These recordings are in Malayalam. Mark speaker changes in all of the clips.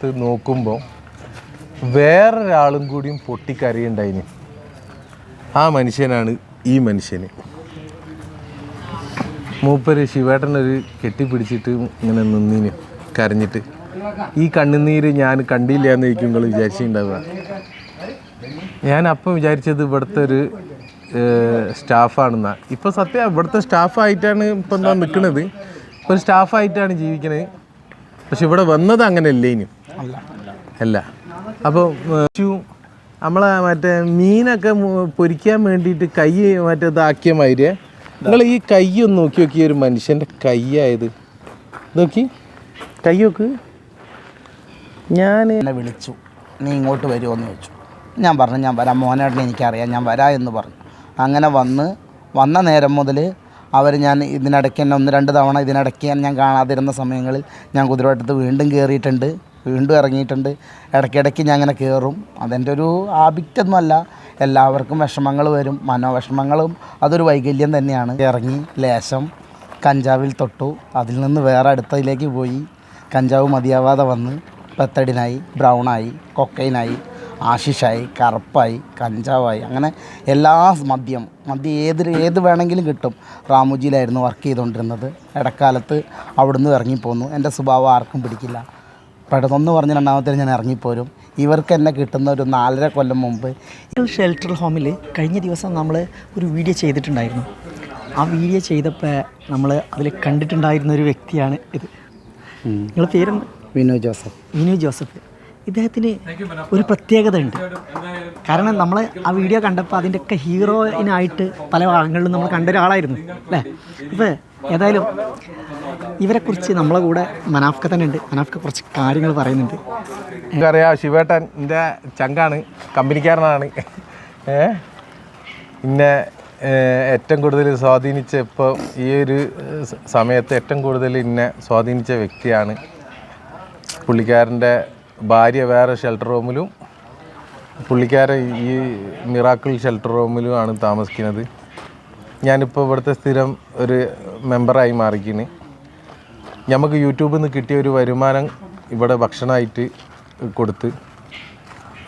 Speaker 1: സമയത്ത് നോക്കുമ്പോൾ വേറൊരാളും കൂടിയും പൊട്ടിക്കരയുണ്ടായിന്. ആ മനുഷ്യനാണ് ഈ മനുഷ്യന്. മൂപ്പര് ശിവേട്ടനൊരു കെട്ടിപ്പിടിച്ചിട്ട് ഇങ്ങനെ നിന്നിന് കരഞ്ഞിട്ട്. ഈ കണ്ണുനീര് ഞാൻ കണ്ടില്ല എന്ന് ചോദിക്കുമ്പോൾ നിങ്ങൾ വിചാരിച്ചിട്ടുണ്ടാവുക. ഞാൻ അപ്പം വിചാരിച്ചത് ഇവിടുത്തെ ഒരു സ്റ്റാഫാണെന്നാണ് ഇപ്പോൾ സത്യം ഇവിടുത്തെ സ്റ്റാഫായിട്ടാണ് ഇപ്പം എന്താ നിൽക്കുന്നത് ഇപ്പോൾ സ്റ്റാഫായിട്ടാണ് ജീവിക്കണത്. പക്ഷെ ഇവിടെ വന്നത് അങ്ങനെയല്ലേ ഇനി അല്ല. അപ്പോൾ നമ്മളെ മറ്റേ മീനൊക്കെ പൊരിക്കാൻ വേണ്ടിയിട്ട് കൈ മറ്റേ ഇതാക്കിയ മാതിരി നിങ്ങൾ ഈ കൈ ഒന്ന് നോക്കി നോക്കി ഒരു മനുഷ്യന്റെ കൈയായത്. നോക്കി. കൈ നോക്ക്. ഞാൻ
Speaker 2: എന്നെ വിളിച്ചു. നീ ഇങ്ങോട്ട് വരുമോ എന്ന് ചോദിച്ചു. ഞാൻ പറഞ്ഞു ഞാൻ വരാം. മോനായിട്ട് എനിക്കറിയാം. ഞാൻ വരാം എന്ന് പറഞ്ഞു. അങ്ങനെ വന്ന് വന്ന നേരം മുതൽ അവർ ഞാൻ ഇതിനിടയ്ക്ക് തന്നെ ഒന്ന് രണ്ട് തവണ ഇതിനിടയ്ക്ക് ഞാൻ കാണാതിരുന്ന സമയങ്ങളിൽ ഞാൻ കുതിരവട്ടത്ത് വീണ്ടും കയറിയിട്ടുണ്ട് വീണ്ടും ഇറങ്ങിയിട്ടുണ്ട്. ഇടയ്ക്കിടയ്ക്ക് ഞാൻ അങ്ങനെ കയറും അതെന്റെ ഒരു ആഭിക്റ്റൊന്നുമല്ല എല്ലാവർക്കും വിഷമങ്ങൾ വരും. മനോവിഷമങ്ങളും അതൊരു വൈകല്യം തന്നെയാണ്. ഇറങ്ങി ലേശം കഞ്ചാവിൽ തൊട്ടു. അതിൽ നിന്ന് വേറെ അടുത്തതിലേക്ക് പോയി. കഞ്ചാവ് മതിയാവാതെ വന്ന് പെത്തഡിനായി ബ്രൗണായി കൊക്കൈനായി ആശിഷായി കറുപ്പായി കഞ്ചാവായി അങ്ങനെ എല്ലാ മദ്യം മദ്യം ഏത് ഏത് വേണമെങ്കിലും കിട്ടും. റാമുജിയിലായിരുന്നു വർക്ക് ചെയ്തുകൊണ്ടിരുന്നത്. ഇടക്കാലത്ത് അവിടുന്ന് ഇറങ്ങിപ്പോന്നു. എന്റെ സ്വഭാവം ആർക്കും പിടിക്കില്ല. പെട്ടെന്ന് പറഞ്ഞ് രണ്ടാമത്തെ ഞാൻ ഇറങ്ങിപ്പോരും. ഇവർക്ക് എന്നെ കിട്ടുന്ന ഒരു നാലര കൊല്ലം മുമ്പ്
Speaker 3: ഷെൽട്ടർ ഹോമിൽ കഴിഞ്ഞ ദിവസം നമ്മൾ ഒരു വീഡിയോ ചെയ്തിട്ടുണ്ടായിരുന്നു. ആ വീഡിയോ ചെയ്തപ്പോൾ നമ്മൾ അതിൽ കണ്ടിട്ടുണ്ടായിരുന്ന ഒരു വ്യക്തിയാണ് ഇത്. നിങ്ങളുടെ പേരെന്ത്?
Speaker 2: വിനു ജോസഫ്.
Speaker 3: വിനു ജോസഫ്. ഇദ്ദേഹത്തിന് ഒരു പ്രത്യേകത ഉണ്ട് കാരണം നമ്മൾ ആ വീഡിയോ കണ്ടപ്പോൾ അതിന്റെയൊക്കെ ഹീറോയിനായിട്ട് പല ഭാഗങ്ങളിലും നമ്മൾ കണ്ട ഒരാളായിരുന്നു അല്ലേ? അപ്പോൾ ഏതായാലും ഇവരെക്കുറിച്ച് നമ്മളെ കൂടെ മനാഫ്ക തന്നെ ഉണ്ട്. മനാഫ്ക കുറച്ച് കാര്യങ്ങൾ പറയുന്നുണ്ട്.
Speaker 1: എനിക്കറിയാം ശിവേട്ടൻ എന്റെ ചങ്കാണ് കമ്പനിക്കാരനാണ്. ഏ? പിന്നെ ഏറ്റവും കൂടുതൽ സ്വാധീനിച്ച ഇപ്പോൾ ഈ ഒരു സമയത്ത് ഏറ്റവും കൂടുതൽ ഇന്നെ സ്വാധീനിച്ച വ്യക്തിയാണ് പുള്ളിക്കാരന്റെ ഭാര്യ വേറെ ഷെൽട്ടർ റൂമിലും പുള്ളിക്കാരൻ ഈ മിറാക്കിൾ ഷെൽട്ടർ റൂമിലും ആണ് താമസിക്കുന്നത്. ഞാനിപ്പോൾ ഇവിടുത്തെ സ്ഥിരം ഒരു മെമ്പറായി മാറിക്കുന്നു നമുക്ക് യൂട്യൂബിൽ നിന്ന് കിട്ടിയ ഒരു വരുമാനം ഇവിടെ ഭക്ഷണമായിട്ട് കൊടുത്ത്.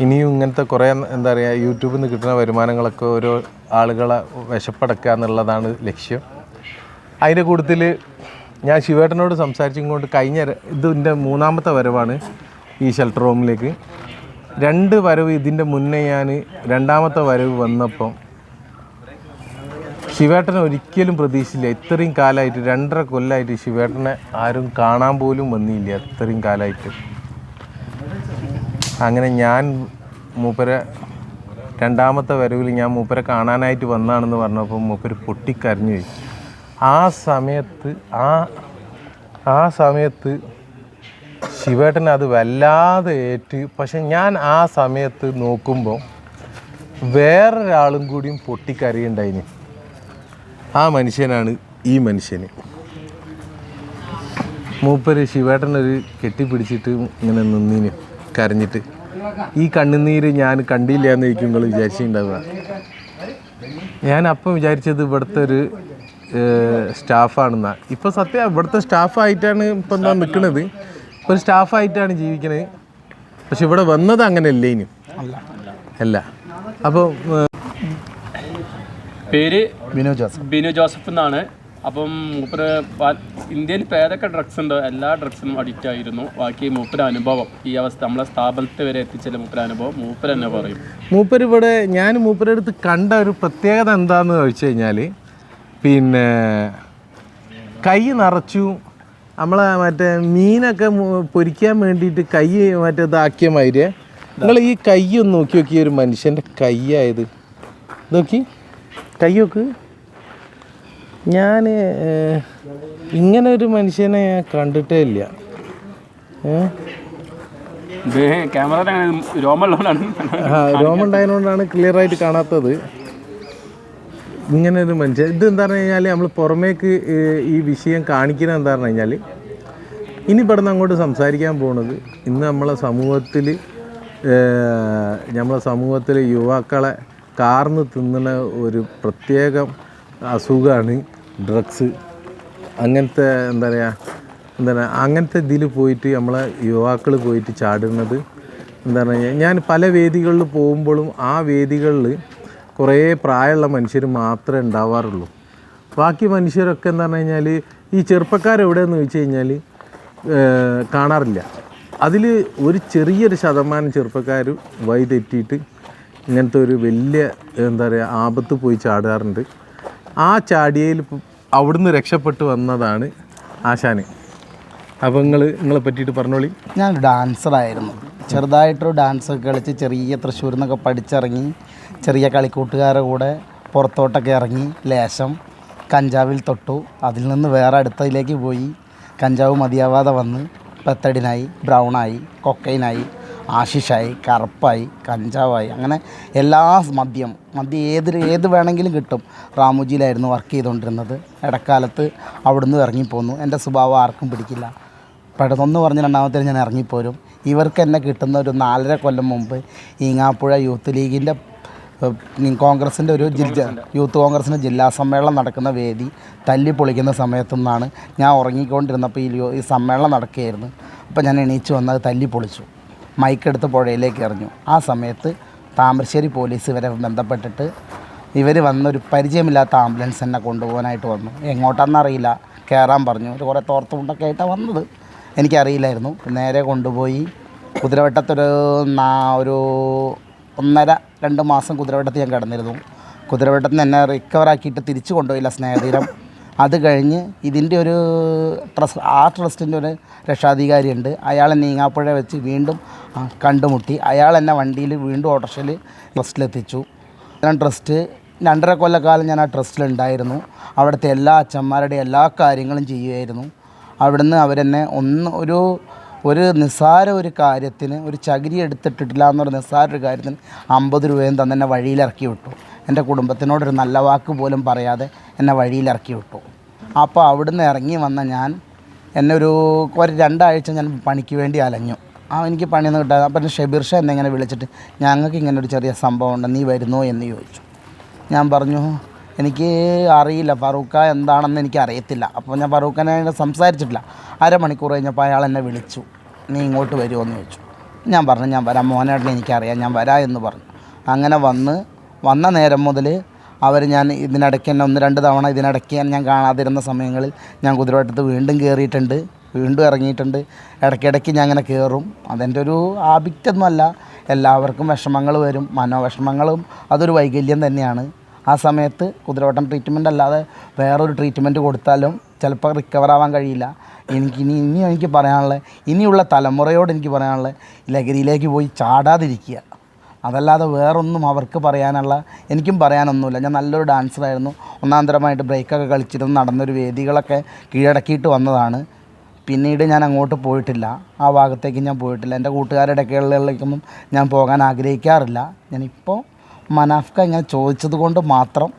Speaker 1: ഇനിയും ഇങ്ങനത്തെ കുറേ എന്താ പറയുക യൂട്യൂബിൽ നിന്ന് കിട്ടുന്ന വരുമാനങ്ങളൊക്കെ ഓരോ ആളുകളെ വിശപ്പടക്കുക എന്നുള്ളതാണ് ലക്ഷ്യം. അതിന്റെ കൂട്ടത്തിൽ ഞാൻ ശിവേട്ടനോട് സംസാരിച്ചിങ്ങോട്ട് കഴിഞ്ഞ ര- ഇതിന്റെ മൂന്നാമത്തെ വരവാണ്. ഈ ഷെൽട്ടർ റൂമിലേക്ക് രണ്ട് വരവ് ഇതിന്റെ മുന്നേ ഞാൻ രണ്ടാമത്തെ വരവ് വന്നപ്പം ശിവേട്ടനെ ഒരിക്കലും പ്രതീക്ഷിച്ചില്ല. ഇത്രയും കാലമായിട്ട് രണ്ടര കൊല്ലമായിട്ട് ശിവേട്ടനെ ആരും കാണാൻ പോലും വന്നില്ല ഇത്രയും കാലമായിട്ട് അങ്ങനെ ഞാൻ മൂപ്പരെ രണ്ടാമത്തെ വരവിൽ ഞാൻ മൂപ്പരെ കാണാനായിട്ട് വന്നാണെന്ന് പറഞ്ഞപ്പോൾ മൂപ്പര് പൊട്ടിക്കരഞ്ഞു പോയി. ആ സമയത്ത് ആ ആ സമയത്ത് ശിവേട്ടൻ അത് വല്ലാതെ ഏറ്റ്. പക്ഷെ ഞാൻ ആ സമയത്ത് നോക്കുമ്പോൾ വേറൊരാളും കൂടിയും പൊട്ടിക്കരയുണ്ടായിന്. ആ മനുഷ്യനാണ് ഈ മനുഷ്യന്. മൂപ്പര് ശിവേട്ടനൊരു കെട്ടിപ്പിടിച്ചിട്ട് ഇങ്ങനെ നിന്നിന് കരഞ്ഞിട്ട്. ഈ കണ്ണുനീര് ഞാൻ കണ്ടില്ല എന്ന് നിങ്ങൾ വിചാരിച്ചിട്ടുണ്ടാവുക. ഞാൻ അപ്പം വിചാരിച്ചത് ഇവിടുത്തെ ഒരു സ്റ്റാഫാണെന്നാണ് ഇപ്പോൾ സത്യം ഇവിടുത്തെ സ്റ്റാഫായിട്ടാണ് ഇപ്പം എന്താ നിൽക്കുന്നത് ഒരു സ്റ്റാഫായിട്ടാണ് ജീവിക്കണത് പക്ഷെ ഇവിടെ വന്നത് അങ്ങനെയല്ലേ ഇനി? അല്ല. അപ്പോൾ
Speaker 4: പേര്
Speaker 2: ബിനു ജോസഫ്.
Speaker 4: ബിനു ജോസഫ് എന്നാണ്. അപ്പം മൂപ്പര് ഇന്ത്യയിൽ ഏതൊക്കെ ഡ്രഗ്സ് ഉണ്ടോ. എല്ലാ ഡ്രഗ്സിനും അഡിക്റ്റ് ആയിരുന്നു. ബാക്കി മൂപ്പര അനുഭവം. ഈ അവസ്ഥ നമ്മളെ സ്ഥാപനത്തിൽ വരെ എത്തിച്ചല്ല മൂപ്പര അനുഭവം മൂപ്പര് തന്നെ പറയും.
Speaker 1: മൂപ്പര് ഇവിടെ ഞാൻ മൂപ്പരുടെ അടുത്ത് കണ്ട ഒരു പ്രത്യേകത എന്താണെന്ന് ചോദിച്ചു കഴിഞ്ഞാൽ പിന്നെ കൈ നിറച്ചു നമ്മളെ മറ്റേ മീനൊക്കെ പൊരിക്കാൻ വേണ്ടിയിട്ട് കൈ മറ്റേ ഇതാക്കിയ മാതിരിയെ. നിങ്ങൾ ഈ കൈ ഒന്ന് നോക്കി നോക്കി ഒരു മനുഷ്യന്റെ കൈയായത്. നോക്കി. കൈ നോക്ക്. ഞാൻ ഇങ്ങനെ ഒരു മനുഷ്യനെ ഞാൻ കണ്ടിട്ടേ ഇല്ല. ആ രോമുണ്ടായതുകൊണ്ടാണ് ക്ലിയർ ആയിട്ട് കാണാത്തത്. ഇങ്ങനെ ഒരു മനുഷ്യൻ ഇത് എന്താ പറഞ്ഞു കഴിഞ്ഞാൽ നമ്മൾ പുറമേക്ക് ഈ വിഷയം കാണിക്കുന്നത് എന്താ പറഞ്ഞു കഴിഞ്ഞാൽ ഇനി ഇവിടുന്ന് അങ്ങോട്ട് സംസാരിക്കാൻ പോകുന്നത് ഇന്ന് നമ്മളെ സമൂഹത്തിൽ നമ്മളെ സമൂഹത്തിൽ യുവാക്കളെ കാർന്ന് തിന്നുന്ന ഒരു പ്രത്യേകം അസുഖമാണ് ഡ്രഗ്സ്. അങ്ങനത്തെ എന്താ പറയുക എന്താണ് അങ്ങനത്തെ ഇതിൽ പോയിട്ട് നമ്മളെ യുവാക്കൾ പോയിട്ട് ചാടുന്നത് എന്താ പറഞ്ഞു കഴിഞ്ഞാൽ ഞാൻ പല വേദികളിൽ പോകുമ്പോഴും ആ വേദികളിൽ കുറേ പ്രായമുള്ള മനുഷ്യർ മാത്രമേ ഉണ്ടാവാറുള്ളൂ. ബാക്കി മനുഷ്യരൊക്കെ എന്ന് പറഞ്ഞു കഴിഞ്ഞാൽ ഈ ചെറുപ്പക്കാരെവിടെയെന്ന് ചോദിച്ചു കഴിഞ്ഞാൽ കാണാറില്ല. അതിൽ ഒരു ചെറിയൊരു ശതമാനം ചെറുപ്പക്കാർ വഴി തെറ്റിയിട്ട് ഇങ്ങനത്തെ ഒരു വലിയ എന്താ പറയുക ആപത്ത് പോയി ചാടാറുണ്ട്. ആ ചാടിയയിൽ അവിടുന്ന് രക്ഷപ്പെട്ട് വന്നതാണ് ആശാന്. അപ്പോൾ നിങ്ങൾ നിങ്ങളെ പറ്റിയിട്ട് പറഞ്ഞോളി.
Speaker 2: ഞാൻ ഡാൻസറായിരുന്നു. ചെറുതായിട്ടൊരു ഡാൻസ് കളിച്ച് ചെറിയ തൃശ്ശൂരിൽ നിന്നൊക്കെ പഠിച്ചിറങ്ങി ചെറിയ കളിക്കൂട്ടുകാരുടെ കൂടെ പുറത്തോട്ടൊക്കെ ഇറങ്ങി ലേശം കഞ്ചാവിൽ തൊട്ടു. അതിൽ നിന്ന് വേറെ അടുത്തതിലേക്ക് പോയി. കഞ്ചാവ് മതിയാവാതെ വന്ന് പെത്തടിനായി ബ്രൗണായി കൊക്കൈനായി ആശിഷായി കറുപ്പായി കഞ്ചാവായി അങ്ങനെ എല്ലാ മദ്യം മദ്യം ഏത് ഏത് വേണമെങ്കിലും കിട്ടും. റാമുജിയിലായിരുന്നു വർക്ക് ചെയ്തുകൊണ്ടിരുന്നത്. ഇടക്കാലത്ത് അവിടുന്ന് ഇറങ്ങിപ്പോന്നു. എന്റെ സ്വഭാവം ആർക്കും പിടിക്കില്ല. പെട്ടെന്ന് പറഞ്ഞ് രണ്ടാമത്തെ ഞാൻ ഇറങ്ങിപ്പോരും. ഇവർക്ക് എന്നെ കിട്ടുന്ന ഒരു നാലര കൊല്ലം മുമ്പ് ഈങ്ങാപ്പുഴ യൂത്ത് ലീഗിന്റെ കോൺഗ്രസിന്റെ ഒരു ജില്ല യൂത്ത് കോൺഗ്രസിന്റെ ജില്ലാ സമ്മേളനം നടക്കുന്ന വേദി തല്ലി പൊളിക്കുന്ന സമയത്തു നിന്നാണ് ഞാൻ ഉറങ്ങിക്കൊണ്ടിരുന്നപ്പോൾ ഈ ഈ സമ്മേളനം നടക്കുകയായിരുന്നു. അപ്പോൾ ഞാൻ എണീച്ച് വന്നത് തല്ലി പൊളിച്ചു മൈക്കെടുത്ത് പുഴയിലേക്ക് എറിഞ്ഞു. ആ സമയത്ത് താമരശ്ശേരി പോലീസ് ഇവരെ ബന്ധപ്പെട്ടിട്ട് ഇവർ വന്നൊരു പരിചയമില്ലാത്ത ആംബുലൻസ് എന്നെ കൊണ്ടുപോകാനായിട്ട് വന്നു. എങ്ങോട്ടാണെന്നറിയില്ല കയറാൻ പറഞ്ഞു. ഒരു കുറേ തോർത്തുമുണ്ടൊക്കെ ആയിട്ടാണ് വന്നത്. എനിക്കറിയില്ലായിരുന്നു. നേരെ കൊണ്ടുപോയി. കുതിരവട്ടത്തൊരു ഒരു ഒന്നര രണ്ട് മാസം കുതിരവട്ടത്ത് ഞാൻ കിടന്നിരുന്നു. കുതിരവട്ടത്ത് നിന്ന് എന്നെ റിക്കവറാക്കിയിട്ട് തിരിച്ചു കൊണ്ടുപോയില്ല സ്നേഹതീരം അത് കഴിഞ്ഞ് ഇതിന്റെ ഒരു ട്രസ്റ്റ് ആ ട്രസ്റ്റിന്റെ ഒരു രക്ഷാധികാരിയുണ്ട്. അയാൾ നീങ്ങാപ്പുഴ ഈങ്ങാപ്പുഴ വെച്ച് വീണ്ടും കണ്ടുമുട്ടി. അയാൾ എന്നെ വണ്ടിയിൽ വീണ്ടും ഓട്ടോറിക്ഷയിൽ ട്രസ്റ്റിലെത്തിച്ചു ഞാൻ ട്രസ്റ്റ് രണ്ടര കൊല്ലക്കാലം ഞാൻ ആ ട്രസ്റ്റിലുണ്ടായിരുന്നു അവിടുത്തെ എല്ലാ അച്ഛന്മാരുടെയും എല്ലാ കാര്യങ്ങളും ചെയ്യുമായിരുന്നു. അവിടുന്ന് അവരെന്നെ ഒന്ന് ഒരു ഒരു നിസ്സാര ഒരു കാര്യത്തിന് ഒരു ചകിരി എടുത്തിട്ടിട്ടില്ല എന്നൊരു നിസ്സാര ഒരു കാര്യത്തിന് അമ്പത് രൂപയും തന്നെ എന്നെ വഴിയിലിറക്കി വിട്ടു. എന്റെ കുടുംബത്തിനോടൊരു നല്ല വാക്ക് പോലും പറയാതെ എന്നെ വഴിയിലിറക്കി വിട്ടു. അപ്പോൾ അവിടുന്ന് ഇറങ്ങി വന്ന ഞാൻ എന്നെ ഒരു ഒരു രണ്ടാഴ്ച ഞാൻ പണിക്ക് വേണ്ടി അലഞ്ഞു. ആ എനിക്ക് പണിയൊന്നും കിട്ടാതെ അപ്പം ഷെബീർ ഷാ എന്നെ ഇങ്ങനെ വിളിച്ചിട്ട് ഞങ്ങൾക്ക് ഇങ്ങനെ ഒരു ചെറിയ സംഭവം ഉണ്ട് നീ വരുന്നോ? എന്ന് ചോദിച്ചു. ഞാൻ പറഞ്ഞു എനിക്ക് അറിയില്ല ഫറൂഖ എന്താണെന്ന് എനിക്ക് അറിയത്തില്ല അപ്പോൾ ഞാൻ ഫറൂഖിനെ സംസാരിച്ചിട്ടില്ല. അരമണിക്കൂർ കഴിഞ്ഞപ്പോൾ അയാൾ എന്നെ വിളിച്ചു. നീ ഇങ്ങോട്ട് വരുമോ എന്ന് ചോദിച്ചു. ഞാൻ പറഞ്ഞു ഞാൻ വരാം. മോനേട്ടനെ എനിക്കറിയാം. ഞാൻ വരാം എന്ന് പറഞ്ഞു. അങ്ങനെ വന്ന് വന്ന നേരം മുതൽ അവർ ഞാൻ ഇതിനിടയ്ക്ക് തന്നെ ഒന്ന് രണ്ട് തവണ ഇതിനിടയ്ക്ക് ഞാൻ കാണാതിരുന്ന സമയങ്ങളിൽ ഞാൻ കുതിരവട്ടത്ത് വീണ്ടും കയറിയിട്ടുണ്ട്. വീണ്ടും ഇറങ്ങിയിട്ടുണ്ട്. ഇടയ്ക്കിടയ്ക്ക് ഞാൻ അങ്ങനെ കയറും. അതെന്റെ ഒരു ആഭിക്റ്റൊന്നുമല്ല എല്ലാവർക്കും വിഷമങ്ങൾ വരും. മനോവിഷമങ്ങളും അതൊരു വൈകല്യം തന്നെയാണ്. ആ സമയത്ത് കുതിരവട്ടം ട്രീറ്റ്മെന്റ് അല്ലാതെ വേറൊരു ട്രീറ്റ്മെന്റ് കൊടുത്താലും ചിലപ്പോൾ റിക്കവർ ആവാൻ കഴിയില്ല. എനിക്ക് ഇനി ഇനി എനിക്ക് പറയാനുള്ളത് ഇനിയുള്ള തലമുറയോട് എനിക്ക് പറയാനുള്ളത് ലഹരിയിലേക്ക് പോയി ചാടാതിരിക്കുക. അതല്ലാതെ വേറൊന്നും അവർക്ക് പറയാനുള്ള എനിക്കും പറയാനൊന്നുമില്ല. ഞാൻ നല്ലൊരു ഡാൻസറായിരുന്നു ഒന്നാന്തരമായിട്ട് ബ്രേക്കൊക്കെ കളിച്ചിരുന്ന്. നടന്നൊരു വേദികളൊക്കെ കീഴടക്കിയിട്ട് വന്നതാണ്. പിന്നീട് ഞാൻ അങ്ങോട്ട് പോയിട്ടില്ല. ആ ഭാഗത്തേക്ക് ഞാൻ പോയിട്ടില്ല. എന്റെ കൂട്ടുകാരുടെ ഇടയ്ക്കുള്ളിലേക്കൊന്നും ഞാൻ പോകാൻ ആഗ്രഹിക്കാറില്ല. ഞാനിപ്പോൾ മനാഫ്ക ഇങ്ങനെ ചോദിച്ചത് കൊണ്ട് മാത്രം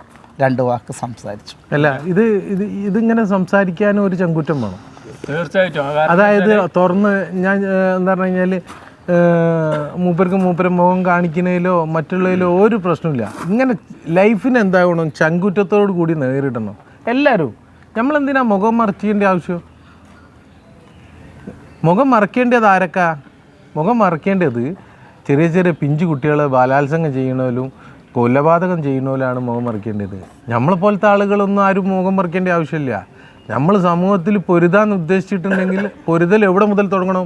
Speaker 2: രണ്ട് വാക്ക് സംസാരിച്ചു.
Speaker 1: അല്ല ഇത് ഇത് ഇതിങ്ങനെ സംസാരിക്കാനും ഒരു ചങ്കുറ്റം വേണം.
Speaker 4: തീർച്ചയായിട്ടും.
Speaker 1: അതായത് തുറന്ന് ഞാൻ എന്താ പറഞ്ഞു കഴിഞ്ഞാൽ മൂപ്പർക്ക് മൂപ്പര മുഖം കാണിക്കുന്നതിലോ മറ്റുള്ളതിലോ ഒരു പ്രശ്നമില്ല ഇങ്ങനെ ലൈഫിന് എന്താകണം ചങ്കുറ്റത്തോട് കൂടി നേരിടണം. എല്ലാവരും നമ്മളെന്തിനാ മുഖം മറച്ചേണ്ട ആവശ്യം? മുഖം മറക്കേണ്ടത് ആരൊക്കെ? മുഖം മറക്കേണ്ടത് ചെറിയ ചെറിയ പിഞ്ചു കുട്ടികളെ ബാലാത്സംഗം ചെയ്യണവരും കൊലപാതകം ചെയ്യണവരാണ് മുഖം മറിക്കേണ്ടത്. നമ്മളെ പോലത്തെ ആളുകളൊന്നും ആരും മുഖം മറിക്കേണ്ട ആവശ്യമില്ല. നമ്മൾ സമൂഹത്തിൽ പൊരുതാൻ ഉദ്ദേശിച്ചിട്ടുണ്ടെങ്കിൽ പൊരുതൽ എവിടെ മുതൽ തുടങ്ങണം?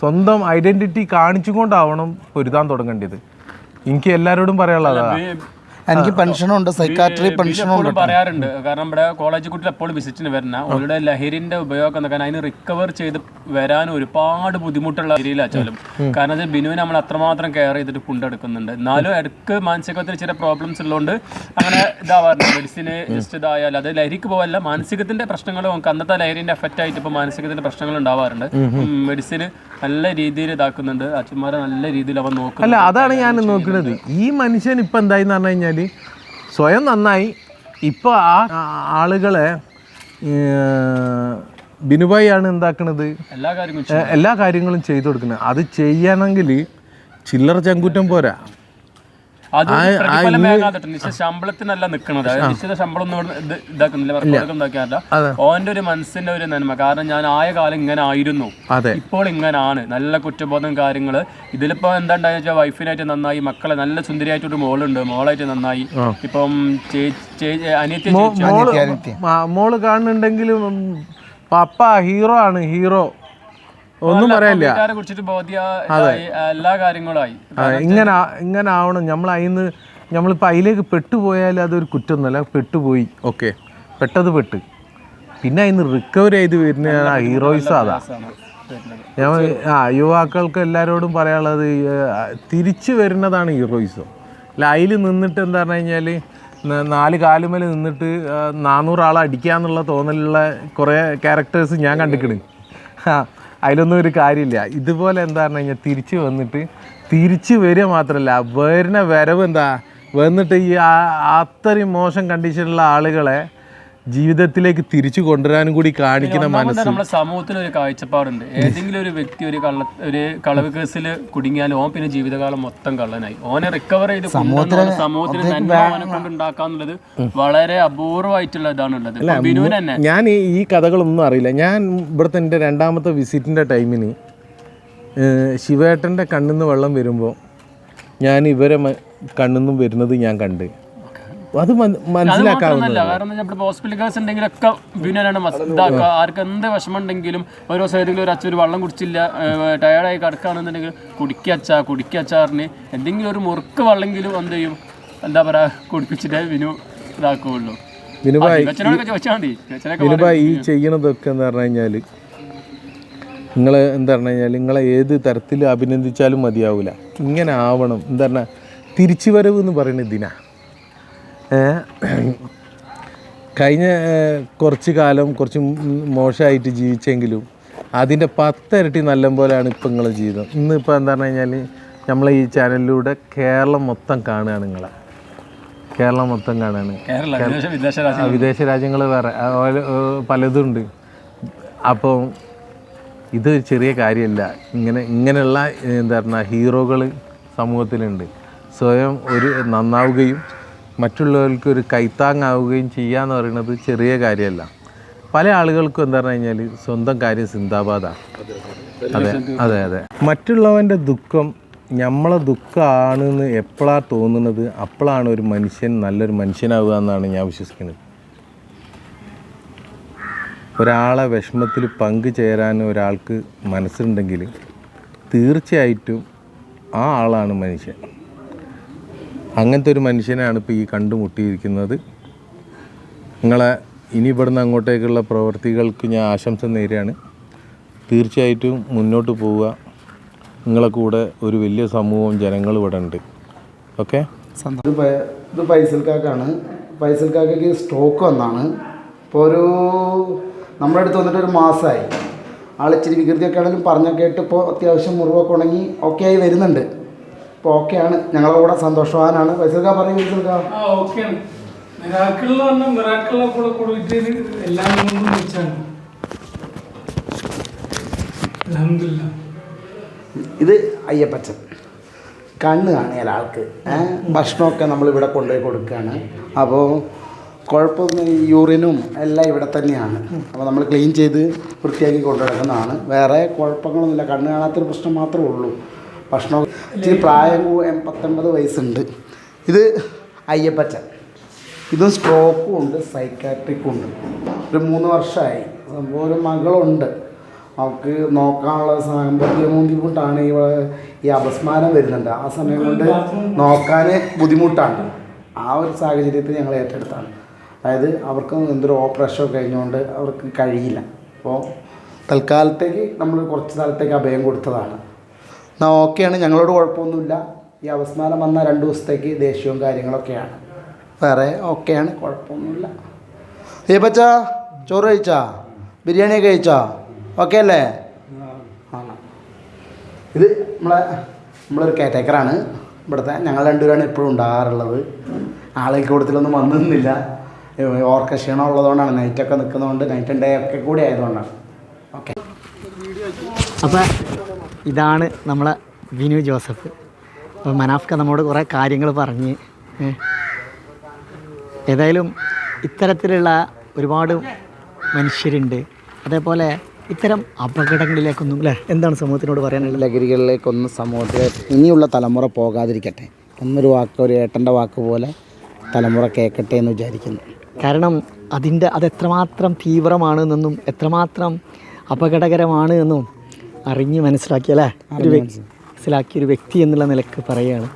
Speaker 1: സ്വന്തം ഐഡന്റിറ്റി കാണിച്ചുകൊണ്ടാവണം പൊരുതാൻ തുടങ്ങേണ്ടത്. എനിക്ക് എല്ലാവരോടും പറയാനുള്ളതാ
Speaker 2: എനിക്ക് പെൻഷനുണ്ട് സൈക്കാട്രി പെൻഷനും ഉണ്ട്
Speaker 4: എപ്പോഴും പറയാറുണ്ട്. കാരണം നമ്മുടെ കോളേജ് കുട്ടികൾ എപ്പോഴും വിസിറ്റിന് വരുന്ന അവരുടെ ലഹരിന്റെ ഉപയോഗം എന്നൊക്കെ കാരണം അതിന് റിക്കവർ ചെയ്ത് വരാൻ ഒരുപാട് ബുദ്ധിമുട്ടുള്ള ഏരിയയിലാച്ചാലും കാരണം അത് ബിനുവിനെ നമ്മൾ അത്രമാത്രം കെയർ ചെയ്തിട്ട് കൊണ്ടെടുക്കുന്നുണ്ട് എന്നാലും ഇടയ്ക്ക് മാനസികത്തിന് ചില പ്രോബ്ലംസ് ഉള്ളതുകൊണ്ട് അങ്ങനെ ഇതാവാറുണ്ട് മെഡിസിന് ജസ്റ്റ് ഇതായാലും അത് ലഹരിക്ക് പോകല്ല മാനസികത്തിന്റെ പ്രശ്നങ്ങൾ നമുക്ക് അന്നത്തെ ലഹരിന്റെ എഫക്റ്റ് ആയിട്ട് ഇപ്പോൾ മാനസികത്തിന്റെ പ്രശ്നങ്ങൾ ഉണ്ടാവാറുണ്ട്. മെഡിസിൻ നല്ല രീതിയിൽ ഇതാക്കുന്നുണ്ട്. അച്ഛന്മാരെ നല്ല രീതിയിൽ അവൻ നോക്കും
Speaker 1: അല്ല അതാണ് ഞാൻ നോക്കുന്നത് ഈ മനുഷ്യൻ ഇപ്പൊ എന്തായിന്ന് പറഞ്ഞു കഴിഞ്ഞാൽ സ്വയം നന്നായി. ഇപ്പോൾ ആ ആളുകളെ ബിനുബായിയാണ് എന്താക്കണത്?
Speaker 4: എല്ലാ കാര്യങ്ങളും
Speaker 1: ഏ, എല്ലാ കാര്യങ്ങളും ചെയ്തു കൊടുക്കുന്നത്. അത് ചെയ്യണമെങ്കിൽ ചില്ലറ ചങ്കുറ്റം പോരാ
Speaker 4: അത് പ്രതിഫലം വേഗാതിട്ട് നിശ്ചിത ശമ്പളത്തിനല്ല നിൽക്കുന്നത് നിശ്ചിത ശമ്പളം ഇതാക്കുന്നില്ല. ഓന്റെ ഒരു മനസ്സിന്റെ ഒരു നന്മ. കാരണം ഞാൻ ആയ കാലം ഇങ്ങനെ ആയിരുന്നു.
Speaker 1: അതെ.
Speaker 4: ഇപ്പോൾ ഇങ്ങനാണ്. നല്ല കുറ്റബോധം കാര്യങ്ങൾ. ഇതിലിപ്പോ എന്താ ഉണ്ടായെന്ന് വെച്ചാൽ വൈഫിനായിട്ട് നന്നായി മക്കളെ നല്ല സുന്ദരിയായിട്ടൊരു മോളുണ്ട്. മോളായിട്ട് നന്നായി. ഇപ്പം അനിയത്തി
Speaker 1: മോൾ കാണുന്നുണ്ടെങ്കിലും പപ്പ ഹീറോ ആണ്. ഹീറോ. ഒന്നും പറയാനില്ല.
Speaker 4: വീട്ടുകാരെ കുറിച്ചിട്ട് ബോധ്യ എല്ലാ
Speaker 1: കാര്യങ്ങളായി. ഇങ്ങനെ ഇങ്ങനെ ആവണം. നമ്മൾ അതിന്ന് നമ്മളിപ്പോൾ അതിലേക്ക് പെട്ടുപോയാൽ അതൊരു കുറ്റമൊന്നുമല്ല പെട്ടുപോയി. ഓക്കെ. പെട്ടത് പെട്ട്. പിന്നെ അതിന് റിക്കവർ ചെയ്ത് വരുന്ന ഹീറോയിസ് അതാ. ഞാൻ ആ യുവാക്കൾക്ക് എല്ലാവരോടും പറയാനുള്ളത് തിരിച്ചു വരുന്നതാണ് ഹീറോയിസം അല്ല അതിൽ നിന്നിട്ട് എന്താ പറഞ്ഞു കഴിഞ്ഞാൽ നാല് കാലുമേൽ നിന്നിട്ട് നാനൂറ് ആളെ അടിക്കാന്നുള്ള തോന്നലുള്ള കുറേ ക്യാരക്ടേഴ്സ് ഞാൻ കണ്ടിക്കണ്. ആ അതിലൊന്നും ഒരു കാര്യമില്ല. ഇതുപോലെ എന്താ പറഞ്ഞു കഴിഞ്ഞാൽ തിരിച്ച് വന്നിട്ട് തിരിച്ച് വരിക മാത്രമല്ല വരുന്ന വരവ് എന്താ? വന്നിട്ട് ഈ അത്രയും മോശം കണ്ടീഷനിലുള്ള ആളുകളെ ജീവിതത്തിലേക്ക് തിരിച്ചു കൊണ്ടുവരാനും കൂടി കാണിക്കുന്ന മനസ്സ്.
Speaker 4: നമ്മുടെ സമൂഹത്തിൽ ഒരു കാഴ്ചപ്പാടുണ്ട്. ഏതെങ്കിലും ഒരു വ്യക്തി ഒരു കള്ള ഒരു കളവ് കേസിൽ കുടുങ്ങിയാൽ ഓൻ പിന്നെ ജീവിതകാലം മൊത്തം കള്ളനായി. ഓനെ റിക്കവർ ചെയ്ത് സമൂഹത്തിന് ഉണ്ടാക്കാന്നുള്ളത് വളരെ അപൂർവമായിട്ടുള്ള ഇതാണുള്ളത്. ഉള്ളത് ബിനുവിന്
Speaker 1: ഞാൻ ഈ കഥകളൊന്നും അറിയില്ല. ഞാൻ ഇവിടുത്തെ എന്റെ രണ്ടാമത്തെ വിസിറ്റിന്റെ ടൈമിന് ശിവേട്ടന്റെ നിന്ന് വെള്ളം വരുമ്പോൾ ഞാൻ ഇവരെ കണ്ണിൽ കണ്ണിന്നും വരുന്നത് ഞാൻ കണ്ട്. അത് മന- മനസ്സിലാക്കാവുന്നത്
Speaker 4: കാരണം ഹോസ്പിറ്റൽ കേസ് ഉണ്ടെങ്കിലൊക്കെ ബിനുവിനാണ് ഇതാക്കുക ആർക്ക് എന്ത് വിഷമം ഉണ്ടെങ്കിലും ഓരോ ദിവസം ഏതെങ്കിലും ഒരു അച്ഛൻ ഒരു വെള്ളം കുടിച്ചില്ല ടയർഡായി കിടക്കുകയാണെന്നുണ്ടെങ്കിൽ കുടിക്കുക കുടിക്കച്ചാറിന് എന്തെങ്കിലും ഒരു മുറുക്ക് വെള്ളമെങ്കിലും എന്ത് ചെയ്യും? എന്താ പറയാ കുടിപ്പിച്ചിട്ടേ വിനു ഇതാക്കുകയുള്ളൂ.
Speaker 1: വിനുഭായ് ഈ ചെയ്യണതൊക്കെ എന്ന് പറഞ്ഞു കഴിഞ്ഞാൽ നിങ്ങൾ എന്താ പറഞ്ഞു കഴിഞ്ഞാൽ നിങ്ങളെ ഏത് തരത്തിൽ അഭിനന്ദിച്ചാലും മതിയാവില്ല ഇങ്ങനെ ആവണം. എന്താ പറഞ്ഞാൽ തിരിച്ചുവരവ് എന്ന് പറയുന്നത് ഇതിനാ. ഏ? കഴിഞ്ഞ കുറച്ച് കാലം കുറച്ച് മോശമായിട്ട് ജീവിച്ചെങ്കിലും അതിന്റെ പത്തിരട്ടി നല്ല പോലെയാണ് ഇപ്പം നിങ്ങളെ ജീവിതം. ഇന്നിപ്പോൾ എന്താ പറഞ്ഞു കഴിഞ്ഞാൽ നമ്മളെ ഈ ചാനലിലൂടെ കേരളം മൊത്തം കാണുകയാണ് നിങ്ങളെ. കേരളം മൊത്തം കാണുകയാണ്.
Speaker 4: വിദേശ
Speaker 1: രാജ്യങ്ങൾ. വേറെ. പലതുണ്ട്. അപ്പോൾ ഇത് ചെറിയ കാര്യമല്ല. ഇങ്ങനെ ഇങ്ങനെയുള്ള എന്താ പറയുക ഹീറോകൾ സമൂഹത്തിലുണ്ട്. സ്വയം ഒരു നന്നാവുകയും മറ്റുള്ളവർക്ക് ഒരു കൈത്താങ്ങാവുകയും ചെയ്യുക എന്ന് പറയുന്നത് ചെറിയ കാര്യമല്ല. പല ആളുകൾക്കും എന്താ പറഞ്ഞു കഴിഞ്ഞാൽ സ്വന്തം കാര്യം സിന്ദാബാദാണ് അതെ അതെ അതെ. മറ്റുള്ളവന്റെ ദുഃഖം നമ്മളെ ദുഃഖമാണെന്ന് എപ്പോഴാണ് തോന്നുന്നത്? അപ്പോഴാണ് ഒരു മനുഷ്യൻ നല്ലൊരു മനുഷ്യനാവുക എന്നാണ് ഞാൻ വിശ്വസിക്കുന്നത്. ഒരാളെ വിഷമത്തിൽ പങ്കുചേരാൻ ഒരാൾക്ക് മനസ്സുണ്ടെങ്കിൽ തീർച്ചയായിട്ടും ആ ആളാണ് മനുഷ്യൻ. അങ്ങനത്തെ ഒരു മനുഷ്യനാണ് ഇപ്പോൾ ഈ കണ്ടുമുട്ടിയിരിക്കുന്നത്. നിങ്ങളെ ഇനി ഇവിടുന്ന് അങ്ങോട്ടേക്കുള്ള പ്രവർത്തികൾക്ക് ഞാൻ ആശംസ നേരെയാണ് തീർച്ചയായിട്ടും മുന്നോട്ട് പോവുക. നിങ്ങളെ കൂടെ ഒരു വലിയ സമൂഹം ജനങ്ങൾ ഇവിടെ ഉണ്ട്. ഓക്കെ?
Speaker 2: ഇത് പൈസൽ കാക്കാണ്. പൈസൽ കാക്കയ്ക്ക് സ്ട്രോക്ക് വന്നാണ്. ഇപ്പോൾ ഒരു നമ്മുടെ അടുത്ത് വന്നിട്ട് ഒരു മാസമായി ആൾ ഇച്ചിരി വികൃതിയൊക്കെ ആണെങ്കിലും പറഞ്ഞ കേട്ട് ഇപ്പോൾ അത്യാവശ്യം മുറിവൊക്കെ ഉണങ്ങി ഓക്കെ ആയി വരുന്നുണ്ട്. ഓക്കെയാണ്. ഞങ്ങളുടെ കൂടെ സന്തോഷവാനാണ്. പൈസൽക്കാ പറയും പൈസൽക്കാ
Speaker 5: ആ ഓക്കെയാണ്. മിറാക്കിൾ എന്ന് പറഞ്ഞാൽ മിറാക്കിളിനെ കൂടെ കൂടിയിട്ട് എല്ലാം കൊണ്ടും വെച്ചാണ്. അലഹമില്ല
Speaker 2: ഇത് അയ്യപ്പച്ചൻ. കണ്ണ് കാണിയാൽ ആൾക്ക്? ഭക്ഷണമൊക്കെ നമ്മൾ ഇവിടെ കൊണ്ടുപോയി കൊടുക്കുകയാണ്. അപ്പോൾ കുഴപ്പമൊന്നും യൂറിനും എല്ലാം ഇവിടെ തന്നെയാണ്. അപ്പോൾ നമ്മൾ ക്ലീൻ ചെയ്ത് വൃത്തിയാക്കി കൊണ്ടുനടക്കുന്നതാണ്. വേറെ കുഴപ്പങ്ങളൊന്നുമില്ല. കണ്ണ് കാണാത്തൊരു പ്രശ്നം മാത്രമേ ഉള്ളൂ. ഭക്ഷണം ഇച്ചിരി പ്രായം എൺപത്തൊൻപത് വയസ്സുണ്ട്. ഇത് അയ്യപ്പച്ചൻ. ഇതും സ്ട്രോക്കും ഉണ്ട് സൈക്കാട്രിക്കും ഉണ്ട്. ഒരു മൂന്ന് വർഷമായി സംഭവം ഒരു മകളുണ്ട്. അവൾക്ക് നോക്കാനുള്ള സാമ്പത്തിക ബുദ്ധിമുട്ടാണ് ഈ ഈ അപസ്മാരം വരുന്നുണ്ട്. ആ സമയം കൊണ്ട് നോക്കാൻ ബുദ്ധിമുട്ടാണ്. ആ ഒരു സാഹചര്യത്തിൽ ഞങ്ങൾ ഏറ്റെടുത്താണ്. അതായത് അവർക്ക് എന്തൊരു ഓപ്പറേഷൻ കഴിഞ്ഞുകൊണ്ട് അവർക്ക് കഴിയില്ല. അപ്പോൾ തൽക്കാലത്തേക്ക് നമ്മൾ കുറച്ച് സ്ഥലത്തേക്ക് അഭയം കൊടുത്തതാണ്. എന്നാൽ ഓക്കെയാണ് ഞങ്ങളോട് കുഴപ്പമൊന്നുമില്ല. ഈ അവസാനം വന്ന രണ്ട് ദിവസത്തേക്ക് ദേഷ്യവും കാര്യങ്ങളൊക്കെയാണ്. വേറെ ഓക്കെയാണ് കുഴപ്പമൊന്നുമില്ല. ദീപച്ച പച്ചാ ചോറ് കഴിച്ചാ? ബിരിയാണിയൊക്കെ കഴിച്ചാ? ഓക്കെ അല്ലേ? ആണ് ഇത് നമ്മളെ നമ്മളൊരു കേറ്റേക്കറാണ് ഇവിടുത്തെ ഞങ്ങൾ രണ്ടുപേരാണ് എപ്പോഴും ഉണ്ടാകാറുള്ളത്. ആളെ കൂട്ടത്തിലൊന്നും വന്നിരുന്നില്ല. ഓർക്ക ക്ഷീണം ഉള്ളതുകൊണ്ടാണ് നൈറ്റൊക്കെ നിൽക്കുന്നതുകൊണ്ട് നൈറ്റ് ഡേ ഒക്കെ കൂടി ആയതുകൊണ്ടാണ്. ഓക്കെ
Speaker 3: അപ്പോൾ ഇതാണ് നമ്മളെ വിനു ജോസഫ്. അപ്പോൾ മനാഫ്ക നമ്മോട് കുറേ കാര്യങ്ങൾ പറഞ്ഞ്. ഏതായാലും ഇത്തരത്തിലുള്ള ഒരുപാട് മനുഷ്യരുണ്ട്. അതേപോലെ ഇത്തരം അപകടങ്ങളിലേക്കൊന്നും അല്ലേ എന്താണ് സമൂഹത്തിനോട് പറയാനുള്ള
Speaker 2: ലഹരികളിലേക്കൊന്നും സമൂഹത്തിൽ ഇനിയുള്ള തലമുറ പോകാതിരിക്കട്ടെ. എന്നൊരു വാക്ക് ഒരു ഏട്ടന്റെ വാക്ക് പോലെ തലമുറ കേൾക്കട്ടെ എന്ന് വിചാരിക്കുന്നു.
Speaker 3: കാരണം അതിന്റെ അത് എത്രമാത്രം തീവ്രമാണ് എന്നും എത്രമാത്രം അപകടകരമാണ് എന്നും അറിഞ്ഞ് മനസ്സിലാക്കിയല്ലേ ഒരു മനസ്സിലാക്കിയ ഒരു വ്യക്തി എന്നുള്ള നിലയ്ക്ക് പറയുകയാണ്.